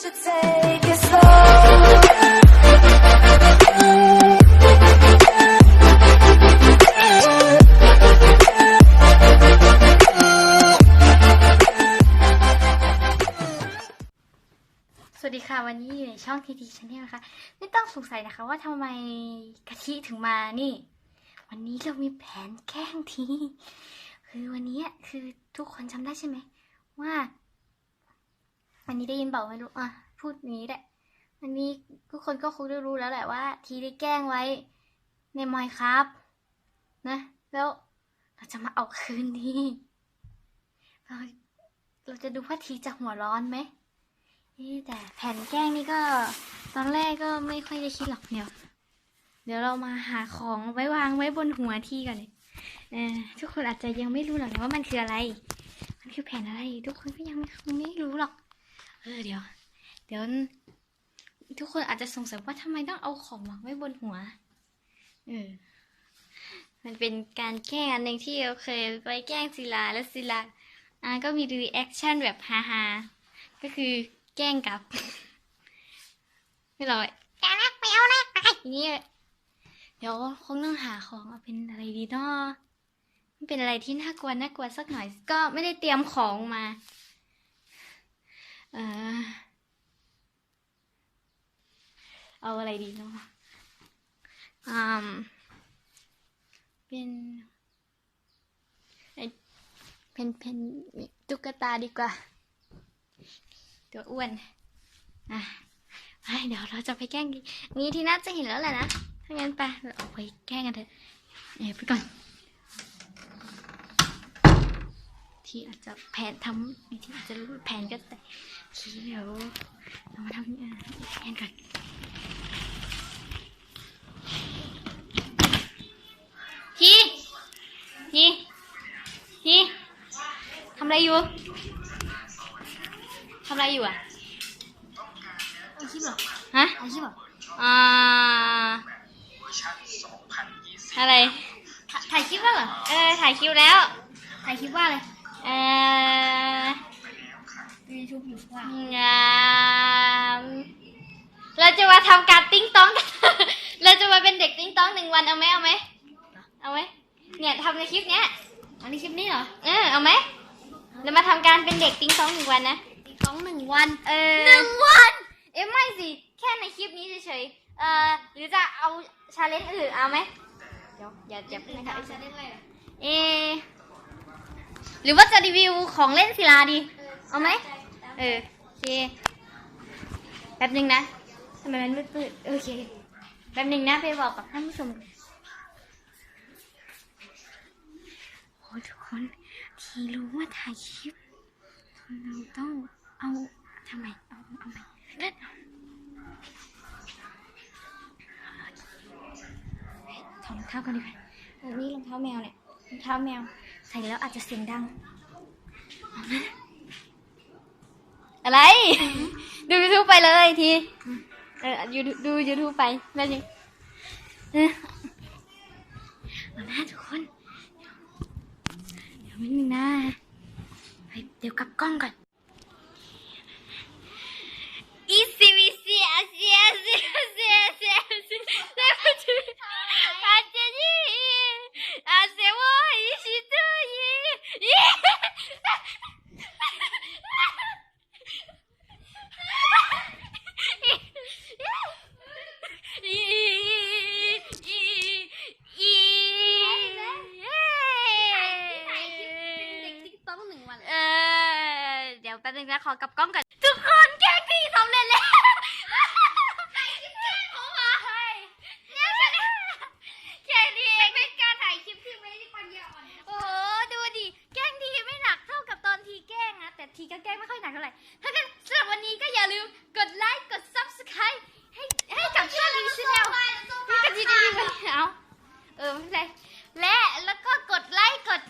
สวัสดีค่ะ วันนี้อยู่ในช่องทีทีชาแนลนะคะ ไม่ต้องสงสัยนะคะว่าทำไมกะทิถึงมานี่ วันนี้เรามีแผนแกล้งที คือวันนี้คือทุกคนจำได้ใช่ไหมว่า วันนี้ได้ยินเปล่าไม่รู้อะพูดนี้แหละวันนี้ทุกคนก็คงได้รู้แล้วแหละว่า ทีได้แกล้งไว้ในมอยครับนะ แล้วเราจะมาเอาคืนทีเราเราจะดูว่าทีจะหัวร้อนไหมแต่แผ่นแกล้งนี่ก็ ตอนแรกก็ไม่ค่อยจะคิดหรอกเดี๋ยวเดี๋ยวเรามาหาของไว้วางไว้บนหัวทีก่อนเลยทุกคนอาจจะยังไม่รู้หรอกนะว่ามันคืออะไร มันคือแผ่นอะไร ทุกคนก็ยังไม่รู้หรอก เออเดี๋ยว เดี๋ยว ทุกคนอาจจะสงสัยว่าทำไมต้องเอาของวางไว้บนหัว เออ มันเป็นการแกล้งอันหนึ่งที่เราเคยไปแกล้งศิลาแล้วศิลาอ่าก็มีรีแอคชั่นแบบฮาๆก็คือแกล้งกับไม่หรอกแกล้งไม่เอานะอย่างนี้เดี๋ยวคงต้องหาของเอาเป็นอะไรดีเนาะมันเป็นอะไรที่น่ากลัวน่ากลัวสักหน่อย ก็ไม่ได้เตรียมของมา เอาอะไรดีเนาะอืมเป็นไอเป็นเป็นตุ๊กตาดีกว่า ตัวอ้วน อะไปเดี๋ยวเราจะไปแกล้งนี่ที่น่าจะเห็นแล้วแหละนะ ถ้างั้นไปเราออกไปแกล้งกันเถอะเอ๋ไปก่อน ที่อาจจะแผนทำที่อาจจะรู้แผนก็แต่ทีเดี๋ยวเรามาทำอะแผนก่อนทีทีทีทำอะไรอยู่ทำอะไรอยู่อะเอาคลิปเหรอฮะเอาคลิปเหรออ่าอะไรถ่ายถ่ายคลิปแล้วเหรอเออถ่ายคิวแล้วถ่ายคลิปว่าอะไร เออยูทูบอยู่ว่างามเราจะมาทำการติ้งต้องกันเราจะมาเป็นเด็กติ้งต้องหนึ่งวันเอาไหมเอาไหมเอาไหมเนี่ยทำในคลิปเนี้ย อันนี้คลิปนี้เหรอ เออเอาไหมเรามาทำการเป็นเด็กติ้งต้องหนึ่งวันนะ อีกสองหนึ่งวัน เออหนึ่งวัน เอ้ไม่สิ แค่ในคลิปนี้เฉยๆ เอ่อหรือจะเอาชาเลนจ์อื่นเอาไหมเดี๋ยวอย่าอย่าเพิ่งนะคะจะได้ไรเอะ หรือว่าจะรีวิวของเล่นศิลาดี เอาไหม เออ โอเค แป๊บหนึ่งนะทำไมมันมืดๆโอเค แป๊บหนึ่งนะไปบอกกับท่านผู้ชมโอ้ทุกคนทีรู้ว่าถ่ายคลิปเราต้องเอาทำไมเอาเอาไหมถอดรองเท้ากันดีกว่าออนี่รองเท้าแมวเนี่ยรองเท้าแมว ใส่แล้วอาจจะเสียงดังเอานะอะไร ดูยูทูบไปเลยทีเออยูดูยูทูบไปแล้วยังเออเอาหน้าทุกคนเดี๋ยวนิดนึงนะไปเดี๋ยวกลับกล้องก่อน อีซีวีซีอาซีอาซีอาซีอาซีอาซีเซฟจูอาเจนี่อาเซวออีชิตุอี ติ๊กต้องหนึ่งวัน เออเดี๋ยวแป๊บนึงนะขอกลับกล้องก่อนทุกคนแกล้งพี่สำเร็จแล้วแกล้งผมเหรอเนี่ยฉันแกล้งดีเองเป็นการถ่ายคลิปที่ไม่ได้ปัญญาอ่อนโอ้โหดูดิแกล้งทีไม่หนักเท่ากับตอนทีแกล้งนะแต่ทีก็แกล้งไม่ค่อยหนักเท่าไหร่ถ้างั้นสำหรับวันนี้ก็อย่าลืมกดไลค์กด subscribe ให้ให้กับช่องดีชแนลนี่ก็ดีดีไปเอาเออไม่เป็นไรและแล้วก็กดไลค์กด